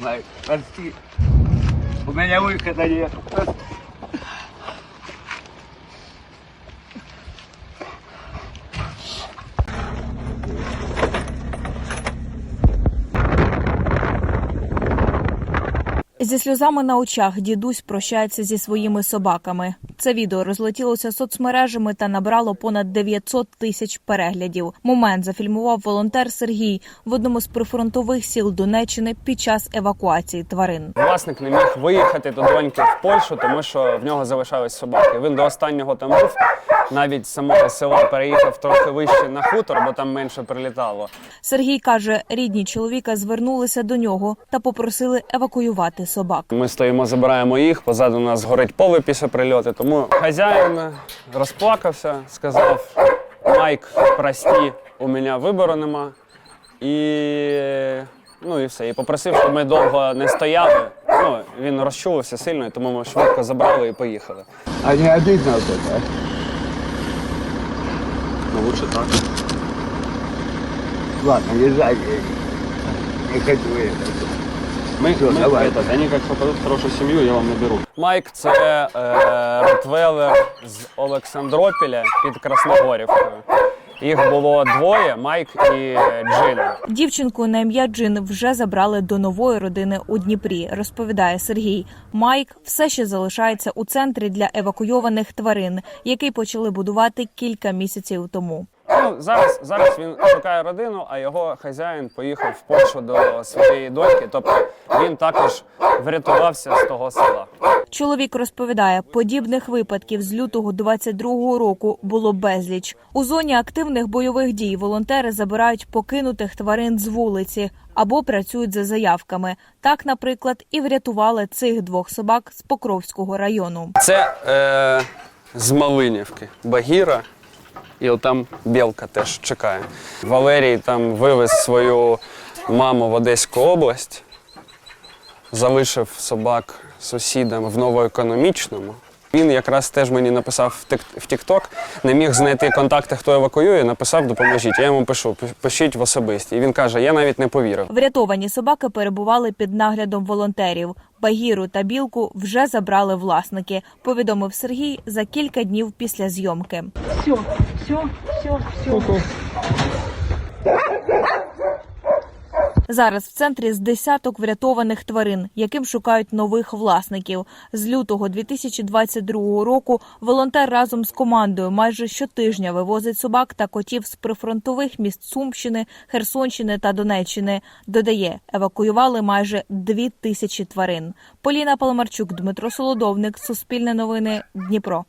Майк, прости. У меня выхода нет. Зі сльозами на очах дідусь прощається зі своїми собаками. Це відео розлетілося соцмережами та набрало понад 900 тисяч переглядів. Момент зафільмував волонтер Сергій в одному з прифронтових сіл Донеччини під час евакуації тварин. Власник не міг виїхати до доньки в Польщу, тому що в нього залишались собаки. Він до останнього там був. Навіть самого села переїхав трохи вище на хутор, бо там менше прилітало. Сергій каже, рідні чоловіка звернулися до нього та попросили евакуювати собак. Ми стоїмо, забираємо їх. Позаду нас горить поле після прильоту. Тому хазяїн розплакався, сказав: Майк, прості, у мене вибору нема. І ну і все. І попросив, щоб ми довго не стояли. Ну, він розчулився сильно, тому ми швидко забрали і поїхали. А не обидно вот это? а? Ну, лучше так. Ладно, езжай. Не хочу ехать. Ми, Всё, давай. этот, они как попадут в хорошую семью, я вам наберу. Майк це е, ротвелер з Олександропіля під Красногорівкою. Їх було двоє: Майк і Джин. Дівчинку на ім'я Джин вже забрали до нової родини у Дніпрі, розповідає Сергій. Майк все ще залишається у центрі для евакуйованих тварин, який почали будувати кілька місяців тому. Ну, зараз, зараз він шукає родину, а його хазяїн поїхав в Польщу до своєї доньки. Тобто він також врятувався з того села. Чоловік розповідає, подібних випадків з лютого 22-го року було безліч. У зоні активних бойових дій волонтери забирають покинутих тварин з вулиці або працюють за заявками. Так, наприклад, і врятували цих двох собак з Покровського району. Це е, з Малинівки, Багіра. І отам білка теж чекає. Валерій там вивез свою маму в Одеську область, залишив собак сусідам в новоекономічному. Він якраз теж мені написав в в не міг знайти контакти, хто евакуює, написав допоможіть. Я йому пишу, пишіть в особисті. І він каже: я навіть не повірив. Врятовані собаки перебували під наглядом волонтерів. Багіру та білку вже забрали власники. Повідомив Сергій за кілька днів після зйомки. Все, все, все, все. Зараз в центрі з десяток врятованих тварин, яким шукають нових власників. З лютого 2022 року волонтер разом з командою майже щотижня вивозить собак та котів з прифронтових міст Сумщини, Херсонщини та Донеччини. Додає, евакуювали майже дві тисячі тварин. Поліна Паламарчук, Дмитро Солодовник, Суспільне новини, Дніпро.